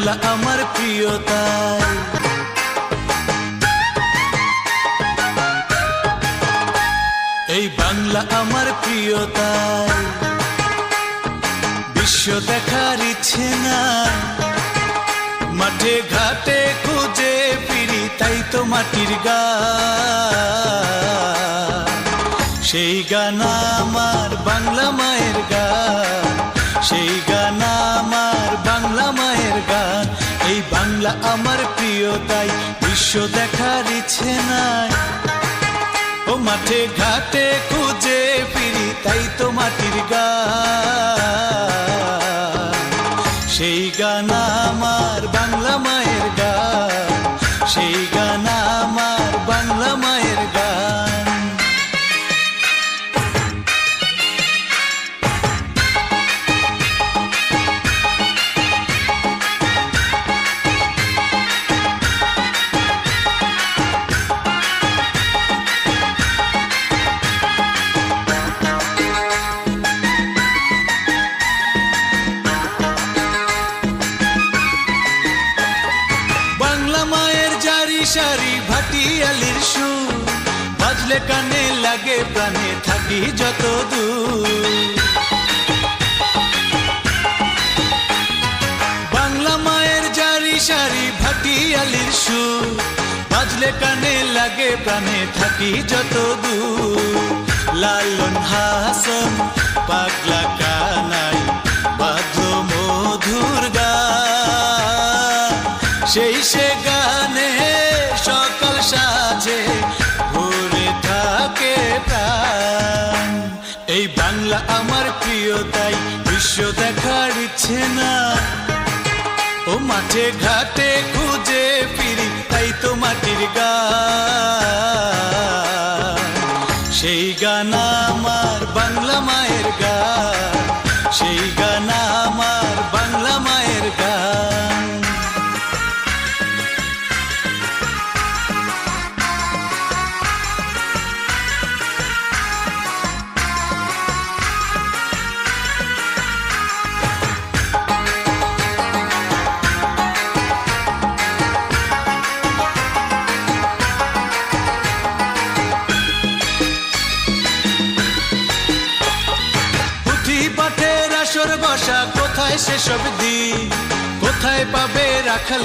বাংলা আমার প্রিয়তাই এই বাংলা আমার প্রিয়তাই বিশ্ব দেখার ইচ্ছে না মাঠে ঘাটে খুঁজে ফিরি, তাই তো মাটির গা। সেই গান আমার, বাংলা বাংলা আমার প্রিয় তাই বিশ্ব দেখার ইচ্ছে নাই। ও মাঠে ঘাটে খুঁজে ফিরি, তাই তো মাটির গান সারি ভাটিয়ালির সুর বাজলে কানে লাগে প্রাণে থাকি যত দূর বাংলা মায়ের জারি সারি ভাটিয়ালির সুর বাজলে কানে লাগে প্রাণে থাকি যত দূর লালন হাসন পাগলা কানাই বাদ্র মধুর গান সেই সে গানে এই বাংলা আমার প্রিয় তাই বিশ্ব দেখার ইচ্ছে না। ও মাঠে ঘাটে খুঁজে ফিরি, তাই তো মাটির গা সেই গান আমার বাংলা মায়ের গা সেই গান আমার বাংলা বসা কোথায় সেসব দিন কোথায় পাবে রাখাল